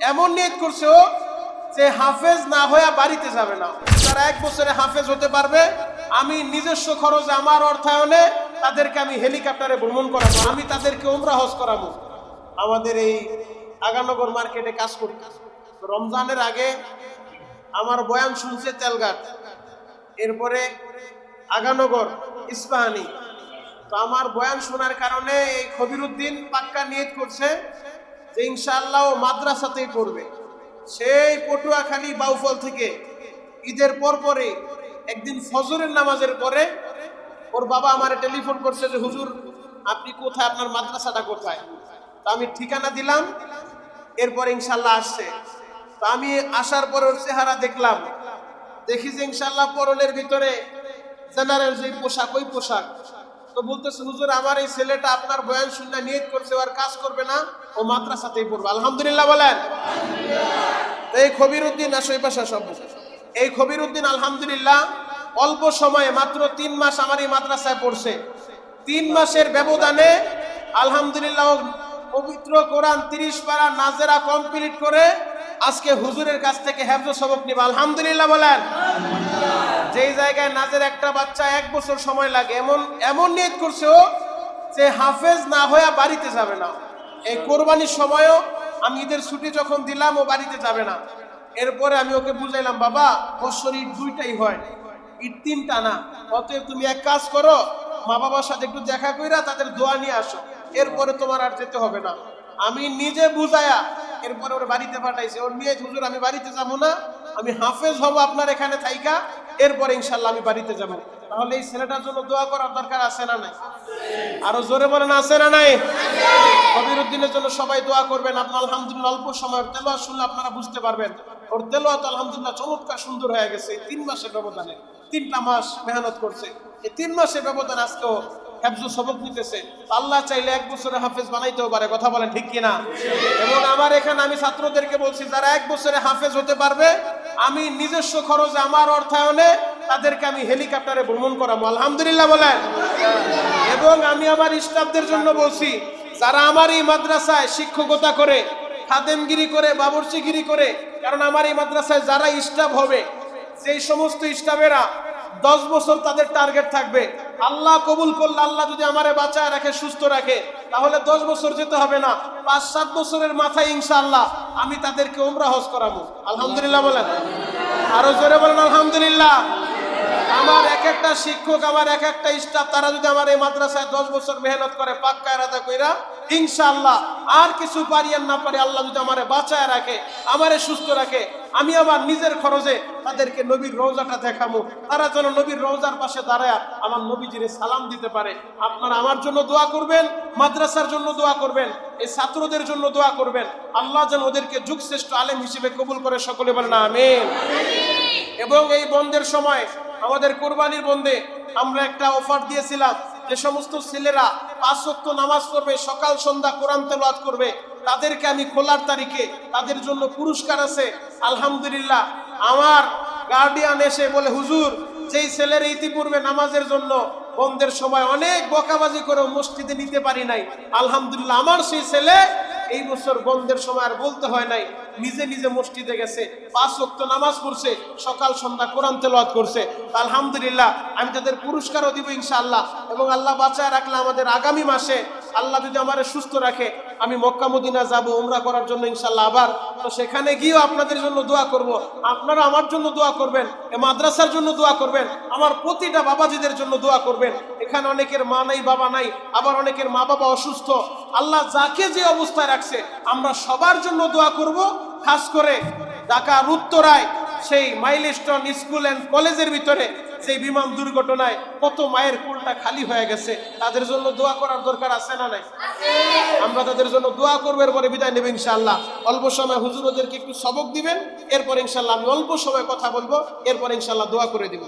এমন নিয়ত করছে ও যে হাফেজ না হয়ে বাড়িতে যাবে না। তারা এক বছরে হাফেজ হতে পারবে, আমি নিজস্ব খরচে আমার অর্থায়নে তাদেরকে আমি হেলিকপ্টারে ভ্রমণ করাবো, আমি তাদেরকে উমরা হজ করাবো। আমাদের এই আগানগর মার্কেটে কাজ করি। রমজানের আগে আমার বয়ান শুনছে তেলঘাট এরপরে আগানগর, ইস্পাহানি। তো আমার বয়ান শোনার কারণে এই খবিরুদ্দিন পাক্কা নিয়ত করছে যে ইনশাআল্লাহ ও মাদ্রাসাতেই পড়বে। সেই পটুয়াখালী, বাউফল থেকে ঈদের পর পরে, একদিন ফজরের নামাজের পরে, ওর বাবা আমার টেলিফোন করছে যে, হুজুর, আপনি কোথায়? আপনার মাদ্রাসাটা কোথায়? তো আমি ঠিকানা দিলাম, এরপর ইনশাল্লাহ আসছে। তো আমি আসার পর ওর চেহারা দেখলাম। দেখি যে ইনশাল্লাহ পরলের ভিতরে জেনারেল যে পোশাক, ওই পোশাক। তো বলতেছে, হুজুর, আমার এই ছেলেটা আপনার বয়ান শুনে নিয়ত করছে আর কাজ করবে না, ও মাদ্রাসাতেই পড়বে। আলহামদুলিল্লাহ বলেন। এই খবির উদ্দিন আসো, এই পাশে সব এই খবির উদ্দিন আলহামদুলিল্লাহ, অল্প সময়ে মাত্র তিন মাস আমার এই মাদ্রাসায় পড়ছে। তিন মাসের ব্যবধানে আলহামদুলিল্লাহ পবিত্র কোরআন তিরিশ পারা নাজেরা কমপ্লিট করে আজকে হুজুরের কাছ থেকে হেফজ সবক নিবা। আলহামদুলিল্লাহ বলেন। যেই জায়গায় নাজের একটা বাচ্চা এক বছর সময় লাগে, এমন এমন নিয়ত করছে ও যে হাফেজ না হয়ে বাড়িতে যাবে না। এই কোরবানির সময়ও আমি ঈদের ছুটি যখন দিলাম, ও বাড়িতে যাবে না। এরপরে আমি ওকে বুঝাইলাম, বাবা বছর ঈদ দুইটাই হয়, ঈদ তিনটা না। অতএব তুমি এক কাজ করো মা বাবার সাথে একটু দেখা কইরা তাদের দোয়া নিয়ে আসো। এরপরে তোমার আর যেতে হবে না। আমি নিজে বুঝায়া এরপরে ওর বাড়িতে পাঠাইছে। ওর নিয়ে হুজুর, আমি বাড়িতে যাব না, আমি হাফেজ হব আপনার এখানে থাইকা। এরপরে ইনশাল্লাহ আমি বাড়িতে যাব। তাহলে এই ছেলেটার জন্য দোয়া করার দরকার আছে না নাই? আরও জোরে বলেন, আছে না নাই? কবির উদ্দিনের জন্য সবাই দোয়া করবেন। আপনার আলহামদুলিল্লাহ অল্প সময় তেলোয়া শুনলে আপনারা বুঝতে পারবেন। ওর তেলোয়া তো আলহামদুলিল্লাহ চমৎকার সুন্দর হয়ে গেছে, তিন মাসের ব্যবধানে। তিনটা মাস মেহনত করছে। এই তিন মাসের ব্যবধান আজকেও হেফজু সবক নিতেছে। আল্লাহ চাইলে এক বছরে হাফেজ বানাইতেও পারে, কথা বলেন ঠিক কিনা? এবং আমার এখানে আমি ছাত্রদেরকে বলছি, যারা এক বছরে হাফেজ হতে পারবে আমি নিজস্ব খরচে আমার অর্থায়নে তাদেরকে আমি হেলিকপ্টারে ভ্রমণ করাবো। আলহামদুলিল্লাহ বলেন। এবং আমি আমার স্টাফদের জন্য বলছি, যারা আমার এই মাদ্রাসায় শিক্ষকতা করে, খাদেমগিরি করে, বাবরচিগিরি করে, কারণ আমার এই মাদ্রাসায় যারা স্টাফ হবে সেই সমস্ত স্টাফেরা দশ বছর তাদের টার্গেট থাকবে আল্লাহ কবুল করলে আল্লাহ যদি আমারে বাঁচায় রাখে, সুস্থ রাখে, তাহলে দশ বছর যেতে হবে না। পাঁচ, সাত বছরের মাথায় ইনশাআল্লাহ আমি তাদেরকে উমরা হজ করাবো। আলহামদুলিল্লাহ বলেন। আরও জোরে বলেন, আলহামদুলিল্লাহ। আমার এক একটা শিক্ষক, আমার এক একটা স্টাফ তারা যদি আমার এই মাদ্রাসায় দশ বছর মেহনত করে, পাক্কা এরাদা কইরা, ইনশাআল্লাহ আর কিছু পারি আর না পারি, আল্লাহ যদি আমারে বাঁচায় রাখে, আমারে সুস্থ রাখে আমি আমার নিজের খরচে তাদেরকে নবীর রোজাটা দেখাবো। তারা যেন নবীর রোজার পাশে দাঁড়ায় আমার নবীজিরে সালাম দিতে পারে। আপনারা আমার জন্য দোয়া করবেন, মাদ্রাসার জন্য দোয়া করবেন, এই ছাত্রদের জন্য দোয়া করবেন। আল্লাহ যেন ওদেরকে যুগশ্রেষ্ঠ আলেম হিসেবে কবুল করে সকলে বলেন, আমিন। এবং এই বন্ধের সময় আমাদের কোরবানির বন্ধে আমরা একটা অফার দিয়েছিলাম যে সমস্ত ছেলেরা পাঁচ নামাজ পড়বে, সকাল, সন্ধ্যা কোরআন তেলাওয়াত করবে। তাদেরকে আমি খোলার তারিখে, তাদের জন্য পুরস্কার আছে, আলহামদুলিল্লাহ। আমার গার্ডিয়ান এসে বলে, হুজুর, যেই ছেলের ইতিপূর্বে নামাজের জন্য বন্ধের সময় অনেক বকাবাজি করে মসজিদে নিতে পারি নাই, আলহামদুলিল্লাহ আমার সেই ছেলে এই বছর বন্ধের সময় আর বলতে হয় নাই, নিজে নিজে মসজিদে গেছে, পাঁচ ওয়াক্ত নামাজ পড়ছে, সকাল সন্ধ্যা কোরআন তেলাওয়াত করছে। আলহামদুলিল্লাহ, আমি তাদের পুরস্কারও দিব ইনশাআল্লাহ এবং আল্লাহ বাঁচায় রাখলে আমাদের আগামী মাসে আল্লাহ যদি আমারে সুস্থ রাখে আমি মক্কা মদিনা যাব, উমরা করার জন্য ইনশাল্লাহ আবার। তো সেখানে গিয়েও আপনাদের জন্য দোয়া করব। আপনারা আমার জন্য দোয়া করবেন, এ মাদ্রাসার জন্য দোয়া করবেন, আমার প্রতিটা বাবাজিদের জন্য দোয়া করবেন। এখানে অনেকের মা নাই, বাবা নাই, আবার অনেকের মা বাবা অসুস্থ। আল্লাহ যাকে যে অবস্থায় রাখছে, আমরা সবার জন্য দোয়া করব, খাস করে ঢাকার উত্তরায়। সেই মাইলস্টোন স্কুল অ্যান্ড কলেজের ভিতরে সেই বিমান দুর্ঘটনায় কত মায়ের কোলটা খালি হয়ে গেছে তাদের জন্য দোয়া করার দরকার আছে না নাই? আমরা তাদের জন্য দোয়া করব এরপরে বিদায় নেব ইনশাল্লাহ অল্প সময় হুজুর ওদেরকে একটু সবক দিবেন এরপর ইনশাল্লাহ আমি অল্প সময় কথা বলব এরপর ইনশাল্লাহ দোয়া করে দিব।